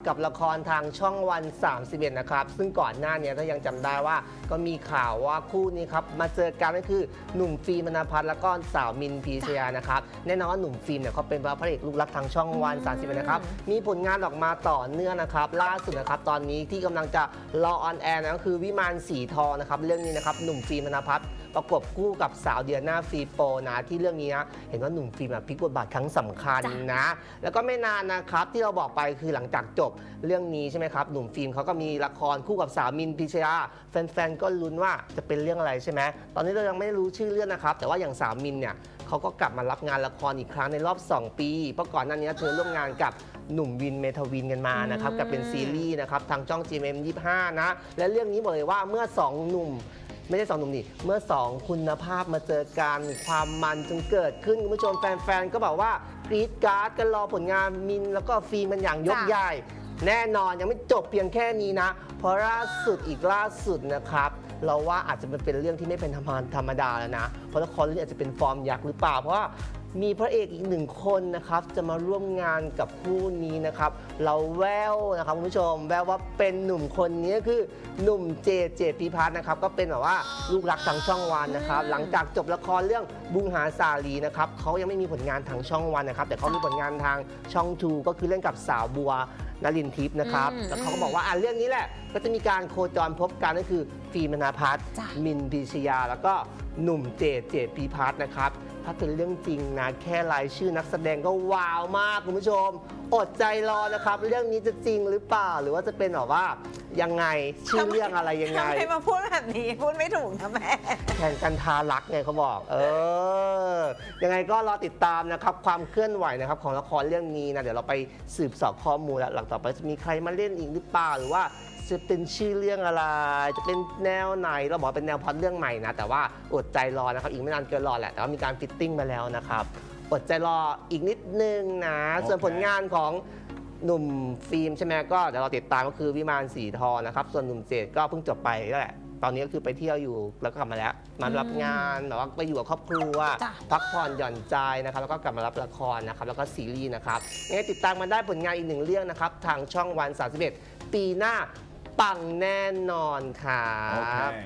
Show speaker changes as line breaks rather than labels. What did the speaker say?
กับละครทางช่องวัน 31 นะครับ ซึ่งก่อนหน้าเนี้ถ้ายังจำได้ว่า ก็มีข่าวว่าคู่นี้ครับ มาเจอกันก็คือหนุ่มฟิล์มมณพัฒน์แล้วก็สาวมินพีชยานะครับ แน่นอนว่าหนุ่มฟิล์มเนี่ยเขาเป็นพระเอกลูกรักทางช่องวัน 31 นะครับ มีผลงานออกมาต่อเนื่องนะครับ ล่าสุดนะครับ ตอนนี้ที่กำลังจะรอออนแอร์นะก็คือวิมานสีทองนะครับเรื่องนี้นะครับหนุ่มฟิล์มมณพัฒน์ประกบคู่กับสาวเดียนาฟรีโปนะที่เรื่องนี้นะเห็นว่าหนุ่มฟิล์มอะพลิกบทบาทครั้งสำคัญ
จ้ะ
นะ แล้วก็ไม่นานนะครับที่เราบอกไปคือหลังจากจบเรื่องนี้ใช่ไหมครับ หนุ่มฟิล์มเขาก็มีละครคู่กับสาวมินพิชยาแฟนๆก็ลุ้นว่าจะเป็นเรื่องอะไรใช่ไหมตอนนี้เรายังไม่รู้ชื่อเรื่องนะครับ แต่ว่าอย่างสาวมินเนี่ยเขาก็กลับมารับงานละครอีกครั้งในรอบ 2 ปีเพราะก่อนหน้านี้เธอร่วมงานกับหนุ่มวินเมทวินกันมานะครับกับเป็นซีรีส์นะครับทางช่อง GMM25 นะและเรื่องนี้บอกเลยว่าเมื่อสองหนุ่ม ไม่ใช่สองหนุ่มนี่เมื่อสองคุณภาพมาเจอกันความมันจึงเกิดขึ้นคุณผู้ชมแฟนๆก็บอกว่ากรีดกราร์ดกันรอผลงานมินแล้วก็ฟิล์มมันอย่างยกใหญ่ แน่นอนยังไม่จบเพียงแค่นี้นะ เพราะล่าสุดอีกล่าสุดนะครับ เราว่าอาจจะเป็นเรื่องที่ไม่เป็นธรรมธรรมดาแล้วนะ เพราะละครเรื่องนี้อาจจะเป็นฟอร์มยักษ์หรือเปล่าเพราะว่า มีพระเอกอีกหนึ่งคนนะครับ จะมาร่วมงานกับคู่นี้นะครับ เราแววนะครับคุณผู้ชม แววว่าเป็นหนุ่มคนนี้คือหนุ่มเจเจพิพัฒน์นะครับ ก็เป็นแบบว่าลูกรักทางช่องวันนะครับ หลังจากจบละครเรื่องบุงหาสาลีนะครับเขายังไม่มีผลงานทางช่องวันนะครับ แต่เขามีผลงานทางช่องทูก็คือเล่นกับสาวบัว นลินทิพย์นะครับ
อืม
แล้วเขาก็บอกว่าอะเรื่องนี้แหละ ก็จะมีการโคจรพบกันก็คือฟิล์มมนาพัฒน์
จ้ะ
มินพิชยา แล้วก็หนุ่มเจดเจดพีพัฒน์นะครับถ้าเป็นเรื่องจริงนะแค่รายชื่อนักแสดงก็ว้าวมากคุณผู้ชม อดใจรอนะครับ เรื่องนี้จะจริงหรือเปล่า หรือว่าจะเป็นแบบว่า ยังไงชื่อเรื่องอะไรยังไง
ทำไมมาพูดแบบนี้ พูดไม่ถูกนะแม่
แข่งกันทารักไงเขาบอก เออ ยังไงก็รอติดตามนะครับ ความเคลื่อนไหวนะครับของละครเรื่องนี้นะ เดี๋ยวเราไปสืบเสอบข้อมูลแล้วหลังต่อไปจะมีใครมาเล่นอีกหรือเปล่าหรือว่าจะเป็นชื่อเรื่องอะไร จะเป็นแนวไหน เราบอกเป็นแนวพล็อตเรื่องใหม่นะ แต่ว่าอดใจรอนะครับ อีกไม่นานเกินรอแหละ แต่ว่ามีการฟิตติ้งมาแล้วนะครับ อดใจรออีกนิดนึงนะ ส่วนผลงานของ หนุ่มฟิล์มใช่ไหมก็เดี๋ยวเราติดตามก็คือวิมานสีทองนะครับ ส่วนหนุ่มเจดก็เพิ่งจบไปก็แหละ ตอนนี้ก็คือไปเที่ยวอยู่แล้วก็กลับมาแล้ว มารับงานแบบว่าไปอยู่กับครอบครัว
จ้ะ
พักผ่อนหย่อนใจนะครับ แล้วก็กลับมารับละครนะครับ แล้วก็ซีรีส์นะครับยังไงติดตามมาได้ผลงานอีกหนึ่งเรื่องนะครับ ทางช่องวัน 31 ปีหน้าปังแน่นอนครับ
Okay.